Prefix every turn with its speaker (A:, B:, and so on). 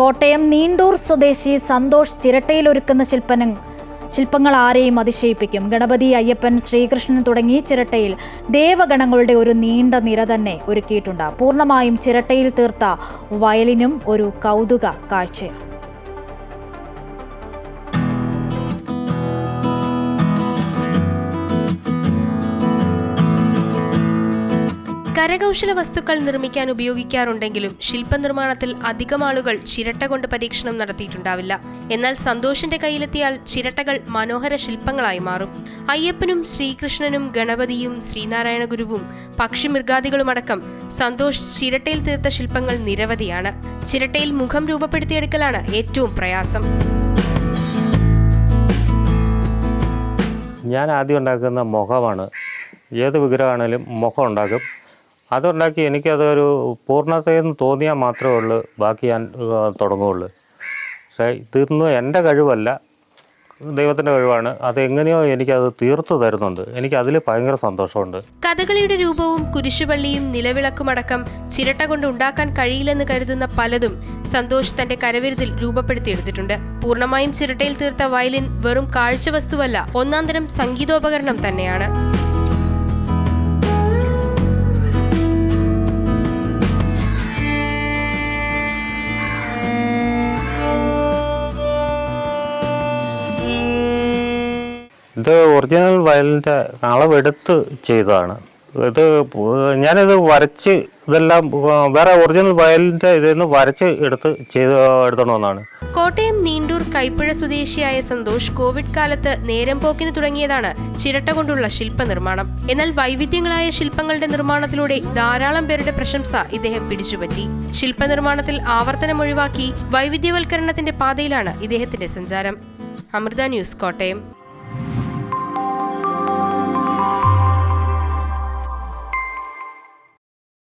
A: കോട്ടയം നീണ്ടൂർ സ്വദേശി സന്തോഷ് ചിരട്ടയിൽ ഒരുക്കുന്ന ശില്പന ശില്പങ്ങൾ ആരെയും അതിശയിപ്പിക്കും. ഗണപതി അയ്യപ്പൻ ശ്രീകൃഷ്ണൻ തുടങ്ങി ചിരട്ടയിൽ ദേവഗണങ്ങളുടെ ഒരു നീണ്ട നിര തന്നെ ഒരുക്കിയിട്ടുണ്ട്. പൂർണമായും ചിരട്ടയിൽ തീർത്ത വയലിനും ഒരു കൗതുക കാഴ്ചയാണ്.
B: കരകൗശല വസ്തുക്കൾ നിർമ്മിക്കാൻ ഉപയോഗിക്കാറുണ്ടെങ്കിലും ശില്പനിർമ്മാണത്തിൽ അധികം ആളുകൾ ചിരട്ട കൊണ്ട് പരീക്ഷണം നടത്തിയിട്ടുണ്ടാവില്ല. എന്നാൽ സന്തോഷിന്റെ കയ്യിലെത്തിയാൽ ചിരട്ടകൾ മനോഹര ശില്പങ്ങളായി മാറും. അയ്യപ്പനും ശ്രീകൃഷ്ണനും ഗണപതിയും ശ്രീനാരായണ ഗുരുവും പക്ഷിമൃഗാദികളുമടക്കം സന്തോഷ് ചിരട്ടയിൽ തീർത്ത ശില്പങ്ങൾ നിരവധിയാണ്. ചിരട്ടയിൽ മുഖം രൂപപ്പെടുത്തിയെടുക്കലാണ് ഏറ്റവും പ്രയാസം.
C: ഞാൻ ആദ്യം ഉണ്ടാക്കുന്ന മുഖമാണ്. ഏത് വിഗ്രഹമാണെങ്കിലും മുഖം ഉണ്ടാക്കും. അതുണ്ടാക്കി എനിക്കതൊരു പൂർണതയെന്ന് തോന്നിയാൽ മാത്രമേ ഉള്ളൂ. ബാക്കി ഞാൻ തുടങ്ങുകയുള്ളൂ. പക്ഷേ തീർന്നു എന്റെ കഴിവല്ല. ദൈവത്തിന്റെ കഴിവാണ്. അതെങ്ങനെയോ എനിക്കത് തീർത്തു തരുന്നുണ്ട്. എനിക്ക് എനിക്കതിൽ ഭയങ്കര സന്തോഷമുണ്ട്.
B: കഥകളിയുടെ രൂപവും കുരിശുപള്ളിയും നിലവിളക്കുമടക്കം ചിരട്ട കൊണ്ട് ഉണ്ടാക്കാൻ കഴിയില്ലെന്ന് കരുതുന്ന പലതും സന്തോഷ് തന്റെ കരവിരുതിൽ രൂപപ്പെടുത്തിയെടുത്തിട്ടുണ്ട് പൂർണമായും ചിരട്ടയിൽ തീർത്ത വയലിൻ വെറും കാഴ്ച വസ്തുവല്ല ഒന്നാം തരം സംഗീതോപകരണം തന്നെയാണ്.
C: ഇത് ഒറിജിനൽ വയലിന്റെ അളവെടുത്ത് ചെയ്തതാണ്. ഇത് ഞാനിത് വരച്ച് ഇതെല്ലാം വേറെ ഒറിജിനൽ വയലിന്റെ ഇതിൽ നിന്ന് വരച്ച് എടുത്ത് ചെയ്ത് എടുത്തണമെന്നാണ്
B: കോട്ടയം നീണ്ടൂർ കൈപ്പുഴ സ്വദേശിയായ സന്തോഷ് കോവിഡ് കാലത്ത് നേരം പോക്കിന് തുടങ്ങിയതാണ് ചിരട്ട കൊണ്ടുള്ള ശില്പനിർമ്മാണം. എന്നാൽ വൈവിധ്യങ്ങളായ ശില്പങ്ങളുടെ നിർമ്മാണത്തിലൂടെ ധാരാളം പേരുടെ പ്രശംസ ഇദ്ദേഹം പിടിച്ചുപറ്റി. ശില്പനിർമ്മാണത്തിൽ ആവർത്തനം ഒഴിവാക്കി വൈവിധ്യവൽക്കരണത്തിന്റെ പാതയിലാണ് ഇദ്ദേഹത്തിന്റെ സഞ്ചാരം. അമൃത ന്യൂസ് കോട്ടയം.